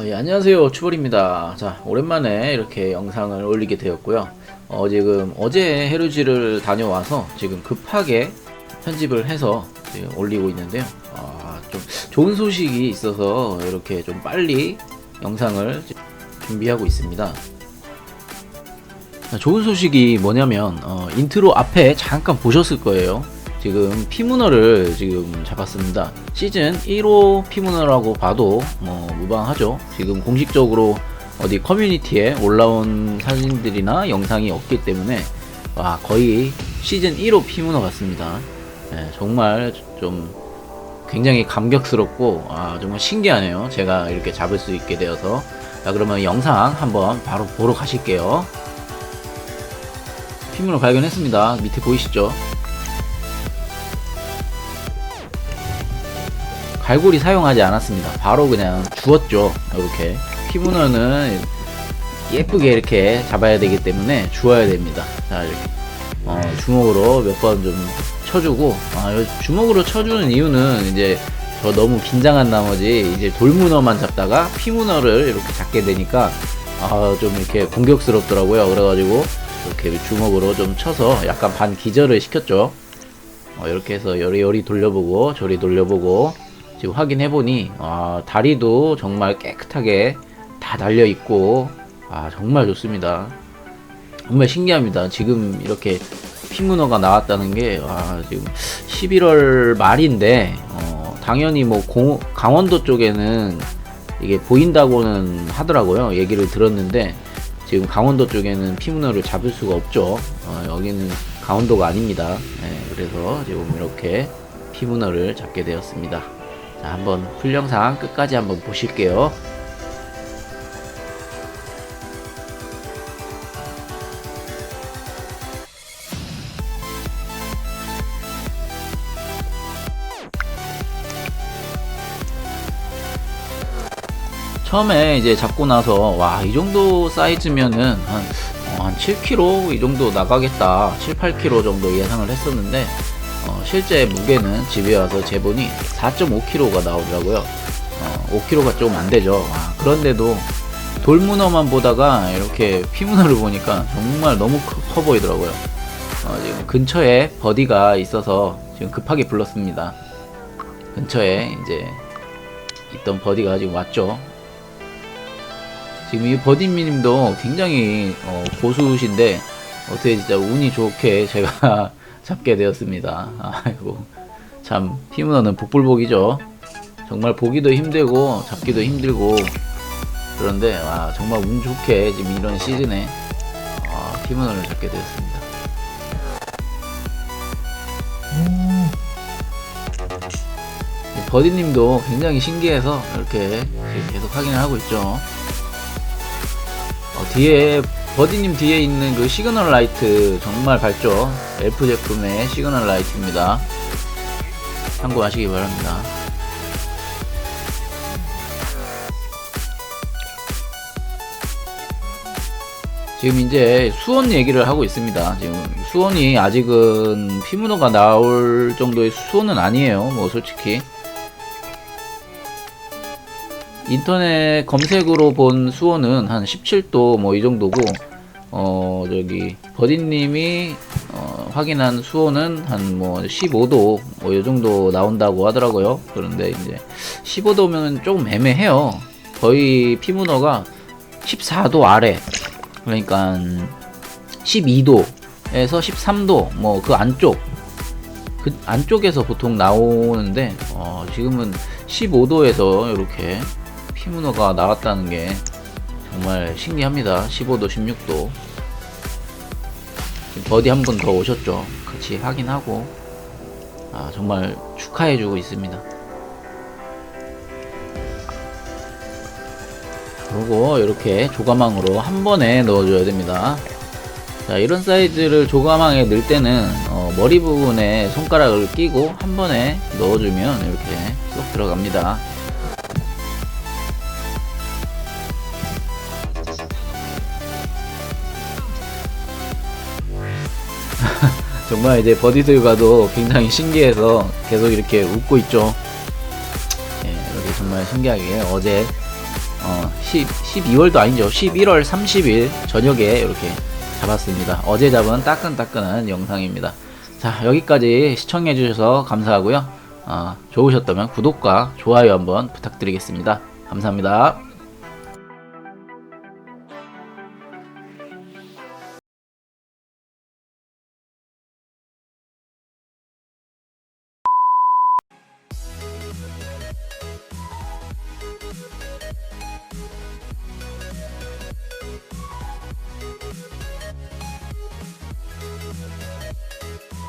아, 예, 안녕하세요. 추벌입니다. 자, 오랜만에 이렇게 영상을 올리게 되었고요. 어, 지금 어제 헤르지를 다녀와서 지금 급하게 편집을 해서 올리고 있는데요. 아, 좀 좋은 소식이 있어서 이렇게 좀 빨리 영상을 준비하고 있습니다. 자, 좋은 소식이 뭐냐면, 어, 인트로 앞에 잠깐 보셨을 거예요. 지금 피문어를 지금 잡았습니다. 시즌 1호 피문어라고 봐도 뭐 무방하죠. 지금 공식적으로 어디 커뮤니티에 올라온 사진들이나 영상이 없기 때문에 와 거의 시즌 1호 피문어 같습니다. 네, 정말 좀 굉장히 감격스럽고 아, 정말 신기하네요. 제가 이렇게 잡을 수 있게 되어서 자 그러면 영상 한번 바로 보러 가실게요. 피문어 발견했습니다. 밑에 보이시죠? 갈고리 사용하지 않았습니다. 바로 그냥 주었죠. 이렇게 피문어는 예쁘게 이렇게 잡아야 되기 때문에 주어야 됩니다. 자 이렇게 어, 주먹으로 몇 번 좀 쳐주고 아, 요 주먹으로 쳐주는 이유는 이제 저 너무 긴장한 나머지 이제 돌문어만 잡다가 피문어를 이렇게 잡게 되니까 아, 좀 이렇게 공격스럽더라고요. 그래가지고 이렇게 주먹으로 좀 쳐서 약간 반 기절을 시켰죠. 어, 이렇게 해서 요리요리 돌려보고 저리 돌려보고 지금 확인해 보니 아, 다리도 정말 깨끗하게 다 달려 있고 아 정말 좋습니다. 정말 신기합니다. 지금 이렇게 피문어가 나왔다는 게 아, 지금 11월 말인데 어, 당연히 뭐 공, 강원도 쪽에는 이게 보인다고는 하더라고요. 얘기를 들었는데 지금 강원도 쪽에는 피문어를 잡을 수가 없죠. 어, 여기는 강원도가 아닙니다. 네, 그래서 지금 이렇게 피문어를 잡게 되었습니다. 자, 한번 풀 영상 끝까지 한번 보실게요. 처음에 이제 잡고 나서 와 이 정도 사이즈면은 한, 어, 한 7kg 이 정도 나가겠다 7, 8kg 정도 예상을 했었는데 어, 실제 무게는 집에 와서 재보니 4.5kg가 나오더라고요. 어, 5kg가 좀 안 되죠. 아, 그런데도 돌문어만 보다가 이렇게 피문어를 보니까 정말 너무 커, 커 보이더라고요. 어, 지금 근처에 버디가 있어서 지금 급하게 불렀습니다. 근처에 이제 있던 버디가 지금 왔죠. 지금 이 버디님도 굉장히 어, 고수신데 어떻게 진짜 운이 좋게 제가 잡게 되었습니다. 아이고 참 피문어는 복불복이죠. 정말 보기도 힘들고 잡기도 힘들고 그런데 와 정말 운 좋게 지금 이런 시즌에 아, 피문어를 잡게 되었습니다. 버디님도 굉장히 신기해서 이렇게 계속 확인을 하고 있죠. 어, 뒤에 버디님 뒤에 있는 그 시그널 라이트 정말 밝죠? 엘프 제품의 시그널 라이트입니다. 참고하시기 바랍니다. 지금 이제 수원 얘기를 하고 있습니다. 지금 수원이 아직은 피문어가 나올 정도의 수원은 아니에요. 뭐 솔직히 인터넷 검색으로 본 수온은 한 17도 뭐 이 정도고 어 저기 버디님이 어, 확인한 수온은 한 뭐 15도 뭐 이 정도 나온다고 하더라고요. 그런데 이제 15도면 조금 애매해요. 거의 피문어가 14도 아래 그러니까 12도에서 13도 뭐 그 안쪽 그 안쪽에서 보통 나오는데 어, 지금은 15도에서 이렇게 피문어가 나왔다는 게 정말 신기합니다. 15도, 16도. 버디 한번더 오셨죠. 같이 확인하고 아 정말 축하해주고 있습니다. 그리고 이렇게 조가망으로 한 번에 넣어줘야 됩니다. 자 이런 사이즈를 조가망에 넣을 때는 어, 머리 부분에 손가락을 끼고 한 번에 넣어주면 이렇게 쏙 들어갑니다. 정말 이제 버디들과도 굉장히 신기해서 계속 이렇게 웃고 있죠. 예, 이렇게 정말 신기하게 어제 어, 10, 12월도 아니죠. 11월 30일 저녁에 이렇게 잡았습니다. 어제 잡은 따끈따끈한 영상입니다. 자, 여기까지 시청해주셔서 감사하고요. 어, 좋으셨다면 구독과 좋아요 한번 부탁드리겠습니다. 감사합니다.